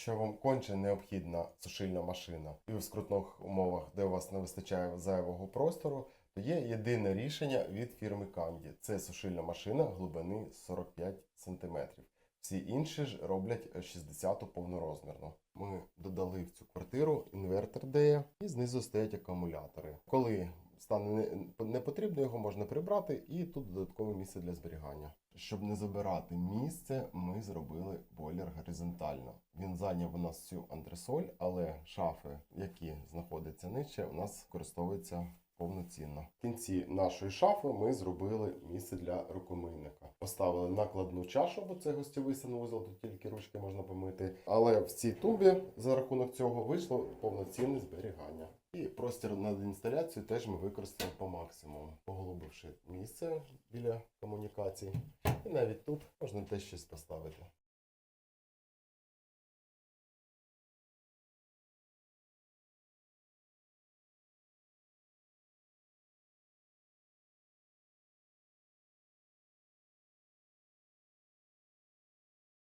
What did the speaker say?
Якщо вам конче необхідна сушильна машина, і в скрутних умовах, де у вас не вистачає зайвого простору, то є єдине рішення від фірми Канді. Це сушильна машина глибини 45 см. Всі інші ж роблять 60 повнорозмірну. Ми додали в цю квартиру інвертор DE і знизу стоять акумулятори. Коли стане не- потрібно, його можна прибрати, і тут додаткове місце для зберігання. Щоб не забирати місце, ми зробили бойлер горизонтально. Він зайняв у нас всю антресоль, але шафи, які знаходяться нижче, у нас використовуються повноцінно. В кінці нашої шафи ми зробили місце для рукомийника. Поставили накладну чашу, бо це гостєвий санвузол, тут тільки ручки можна помити. Але в цій тубі за рахунок цього вийшло повноцінне зберігання. І простір над інсталяцією теж ми використали по максимуму, поголубивши місце біля комунікацій. І навіть тут можна теж щось поставити.